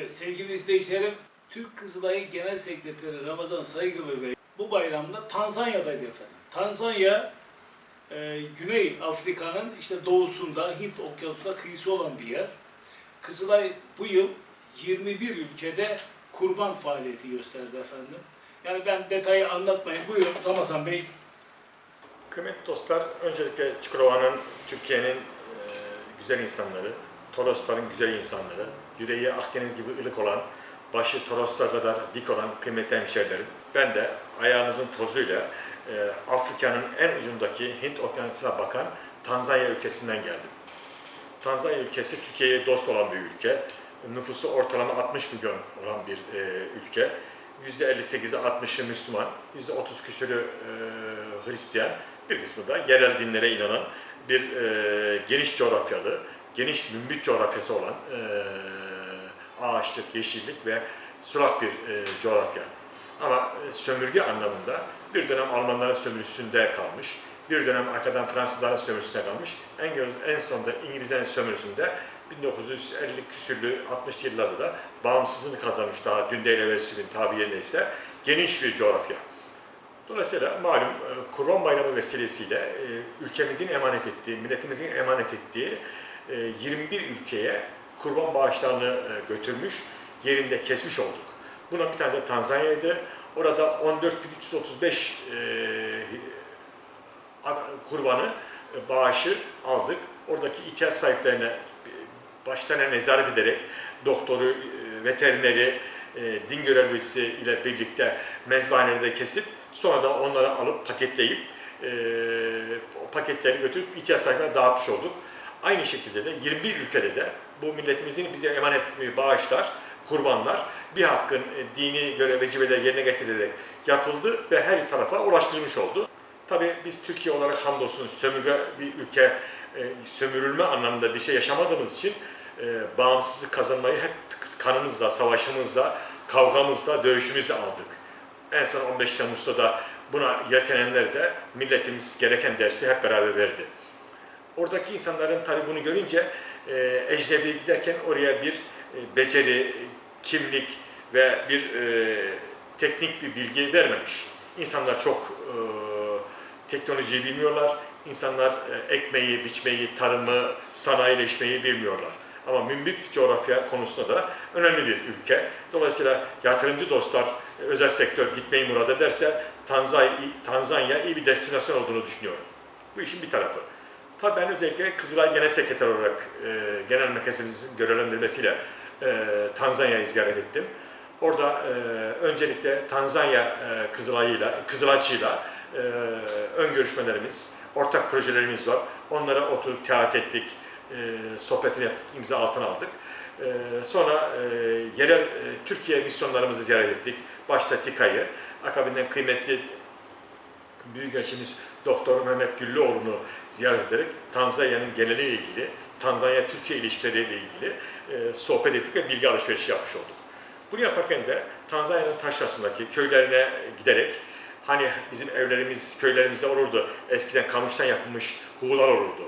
Evet sevgili izleyicilerim, Türk Kızılayı Genel Sekreteri Ramazan Saygılı Bey bu bayramda Tanzanya'daydı efendim. Tanzanya, e, Güney Afrika'nın işte doğusunda, Hint Okyanusu'na kıyısı olan bir yer. Kızılay bu yıl 21 ülkede kurban faaliyeti gösterdi efendim. Yani ben detayı anlatmayayım. Buyurun Ramazan Bey. Kıymetli dostlar, öncelikle Çukurova'nın, Türkiye'nin e, güzel insanları, Torosların güzel insanları, yüreği Akdeniz gibi ılık olan, başı Toroslar kadar dik olan kıymetli hemşehrilerim. Ben de ayağınızın tozuyla e, Afrika'nın en ucundaki Hint Okyanusu'na bakan Tanzanya ülkesinden geldim. Tanzanya ülkesi Türkiye'ye dost olan bir ülke. Nüfusu ortalama 60 milyon olan bir e, ülke. %58'i 60'ı Müslüman, %30 küsürü e, Hristiyan, bir kısmı da yerel dinlere inanan bir e, geniş coğrafyalı, geniş mümbit coğrafyası olan e, ağaçlık, yeşillik ve sulak bir e, coğrafya. Ama e, sömürge anlamında bir dönem Almanların sömürüsünde kalmış, bir dönem arkadan Fransızların sömürüsünde kalmış, en, en sonunda İngilizlerin sömürüsünde 1950 küsürlü 60'lı yıllarda da bağımsızlığını kazanmış daha dün değil evvelsi gün tabiriyle ise geniş bir coğrafya. Dolayısıyla malum e, Kurban Bayramı vesilesiyle e, ülkemizin emanet ettiği, milletimizin emanet ettiği e, 21 ülkeye kurban bağışlarını e, götürmüş, yerinde kesmiş olduk. Buna bir tanesi de Tanzanya'ydı. Orada 14.335 e, kurbanı e, bağışı aldık. Oradaki ihtiyaç sahiplerine baştan nezaret ederek doktoru, veterineri, din görevlisi ile birlikte mezbahanede kesip sonra da onları alıp paketleyip paketleri götürüp ihtiyaç sahiplerine dağıtmış olduk. Aynı şekilde de 21 ülkede de bu milletimizin bize emanet ettiği bağışlar, kurbanlar bir hakkın e, dini görev vecibeler yerine getirilerek yapıldı ve her tarafa ulaştırılmış oldu. Tabii biz Türkiye olarak hamdolsun sömürge bir ülke, e, sömürülme anlamında bir şey yaşamadığımız için e, bağımsızlık kazanmayı hep kanımızla, savaşımızla, kavgamızla, dövüşümüzle aldık. En son 15 Temmuz'da da buna yetenenler de milletimiz gereken dersi hep beraber verdi. Oradaki insanların tabii bunu görünce e, ecnebiye giderken oraya bir e, beceri, kimlik ve bir e, teknik bir bilgi vermemiş. İnsanlar çok e, teknolojiyi bilmiyorlar. İnsanlar e, ekmeği, biçmeyi, tarımı, sanayileşmeyi bilmiyorlar. Ama mümbit coğrafya konusunda da önemli bir ülke. Dolayısıyla yatırımcı dostlar, e, özel sektör gitmeyi murad ederse Tanzanya, Tanzanya iyi bir destinasyon olduğunu düşünüyorum. Bu işin bir tarafı. Tabii ben özellikle Kızılay Genel Sekreter olarak e, genel merkezimizin görevlendirmesiyle e, Tanzanya'yı ziyaret ettim. Orada e, öncelikle Tanzanya e, Kızılay'ıyla, Kızılaç'ıyla e, ön görüşmelerimiz, ortak projelerimiz var. Onlara oturup teat ettik, e, sohbetini yaptık, imza altına aldık. E, sonra e, yerel e, Türkiye misyonlarımızı ziyaret ettik. Başta TİKA'yı, akabinden kıymetli Büyükelçimiz Doktor Mehmet Güllüoğlu'nu ziyaret ederek Tanzanya'nın geneliyle ilgili, Tanzanya-Türkiye ilişkileriyle ilgili e, sohbet ettik ve bilgi alışverişi yapmış olduk. Bunu yaparken de Tanzanya'nın taşrasındaki köylerine giderek hani bizim evlerimiz, köylerimizde olurdu. Eskiden kamıştan yapılmış huğular olurdu.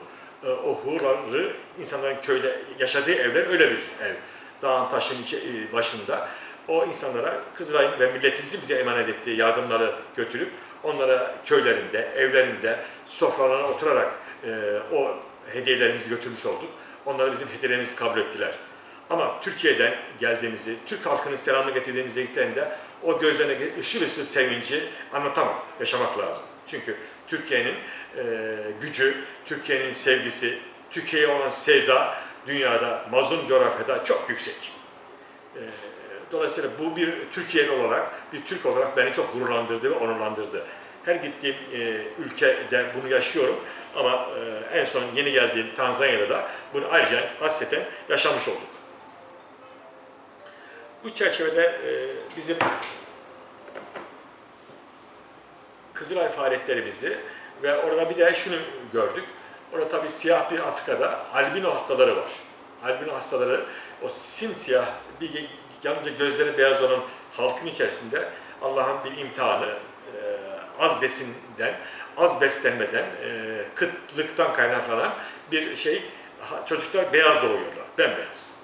E, o huğuları insanların köyde yaşadığı evler öyle bir ev. Dağın taşın e, başında o insanlara Kızılay'ın ve milletimizin bize emanet ettiği yardımları götürüp onlara köylerinde, evlerinde, sofralarına oturarak e, o hediyelerimizi götürmüş olduk. Onlar bizim hediyelerimizi kabul ettiler. Ama Türkiye'den geldiğimizi, Türk halkının selamını getirdiğimizi gittiğinde o gözlerine ışıl ışıl sevinci anlatamam, yaşamak lazım. Çünkü Türkiye'nin e, gücü, Türkiye'nin sevgisi, Türkiye'ye olan sevda dünyada, mazlum coğrafyada çok yüksek. E, Dolayısıyla bu bir Türkiye'li olarak, bir Türk olarak beni çok gururlandırdı ve onurlandırdı. Her gittiğim e, ülkede bunu yaşıyorum ama e, en son yeni geldiğim Tanzanya'da da bunu ayrıca hasreten yaşamış olduk. Bu çerçevede e, bizim Kızılay faaliyetlerimizi ve orada bir de şunu gördük. Orada tabii siyah bir Afrika'da albino hastaları var. Albino hastaları o simsiyah bir yanınca gözleri beyaz olan halkın içerisinde Allah'ın bir imtihanı e, az besinden, az beslenmeden, e, kıtlıktan kaynaklanan bir şey. Çocuklar beyaz doğuyorlar, bembeyaz.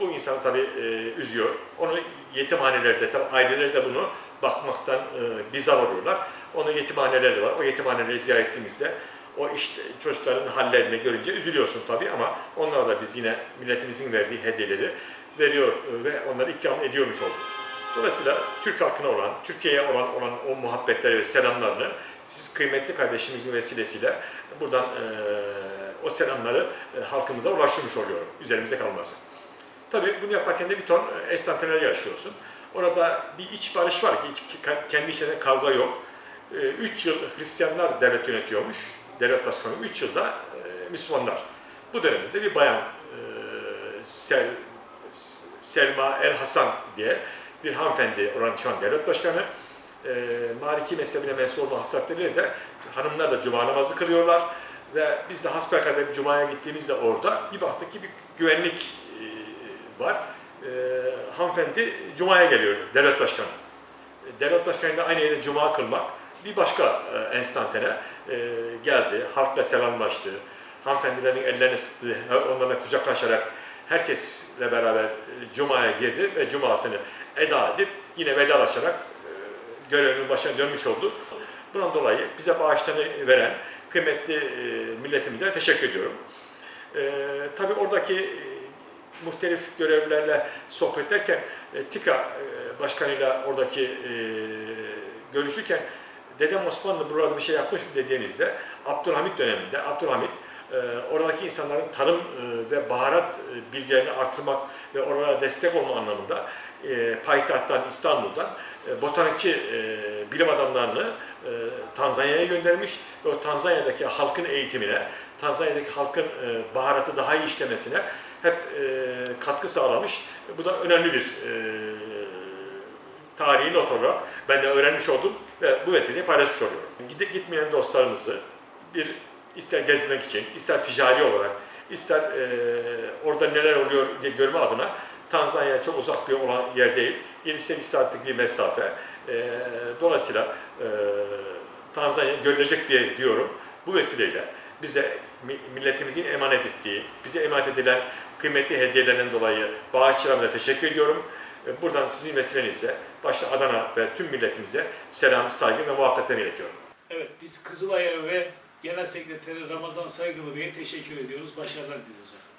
Bu insanı tabii e, üzüyor. Onu yetimhanelerde, tabii aileleri de bunu bakmaktan e, bizar oluyorlar. Onun yetimhaneleri var. O yetimhaneleri ziyaret ettiğimizde o işte çocukların hallerini görünce üzülüyorsun tabii ama onlara da biz yine milletimizin verdiği hediyeleri veriyor e, ve onları ikram ediyormuş olduk. Dolayısıyla Türk halkına olan, Türkiye'ye olan olan o muhabbetleri ve selamlarını siz kıymetli kardeşimizin vesilesiyle buradan e, o selamları e, halkımıza ulaştırmış oluyorum. Üzerimizde kalmasın. Tabii bunu yaparken de bir ton e, enstantaneler yaşıyorsun. Orada bir iç barış var ki kendi içinde kavga yok. 3 yıl Hristiyanlar devlet yönetiyormuş. Devlet başkanı 3 yılda e, Müslümanlar. Bu dönemde de bir bayan e, Sel, Selma El Hasan diye bir hanımefendi oranın şu an devlet başkanı. E, Maliki mezhebine mensup olma hasretleri de hanımlar da cuma namazı kılıyorlar. Ve biz de hasbelkader Cuma'ya gittiğimizde orada bir baktık ki bir güvenlik e, var. E, hanımefendi Cuma'ya geliyor devlet başkanı. E, Devlet başkanıyla aynı yerde Cuma kılmak bir başka e, enstantane e, geldi. Halkla selamlaştı. Hanımefendilerin ellerini sıktı. Onlarla kucaklaşarak herkesle beraber e, Cuma'ya girdi ve Cuma'sını eda edip yine vedalaşarak e, görevinin başına dönmüş oldu. Bundan dolayı bize bağışlarını veren kıymetli e, milletimize teşekkür ediyorum. Tabii oradaki muhtelif görevlilerle sohbet ederken TİKA başkanıyla oradaki görüşürken Dedem Osmanlı burada bir şey yapmış mı dediğimizde Abdülhamit döneminde Abdülhamit oradaki insanların tarım e, ve baharat e, bilgilerini artırmak ve oraya destek olma anlamında e, payitahttan İstanbul'dan botanikçi bilim adamlarını Tanzanya'ya göndermiş ve o Tanzanya'daki halkın eğitimine, Tanzanya'daki halkın baharatı daha iyi işlemesine hep katkı sağlamış. Bu da önemli bir tarihi not olarak ben de öğrenmiş oldum ve bu vesileyi paylaşmış oluyorum. Gidip gitmeyen dostlarımızı bir ister gezmek için, ister ticari olarak, ister e, orada neler oluyor diye görme adına Tanzanya'ya çok uzak bir olan yer değil. 7-8 saatlik bir mesafe. E, dolayısıyla e, Tanzanya görülecek bir yer diyorum. Bu vesileyle bize mi- milletimizin emanet ettiği, bize emanet edilen kıymetli hediyelerinden dolayı bağışçılarımıza teşekkür ediyorum. E, Buradan sizin vesilenizle başta Adana ve tüm milletimize selam, saygı ve muhabbetlerimi iletiyorum. Evet, biz Kızılay'a ve Genel Sekreteri Ramazan Saygılı Bey'e teşekkür ediyoruz. Başarılar diliyoruz efendim.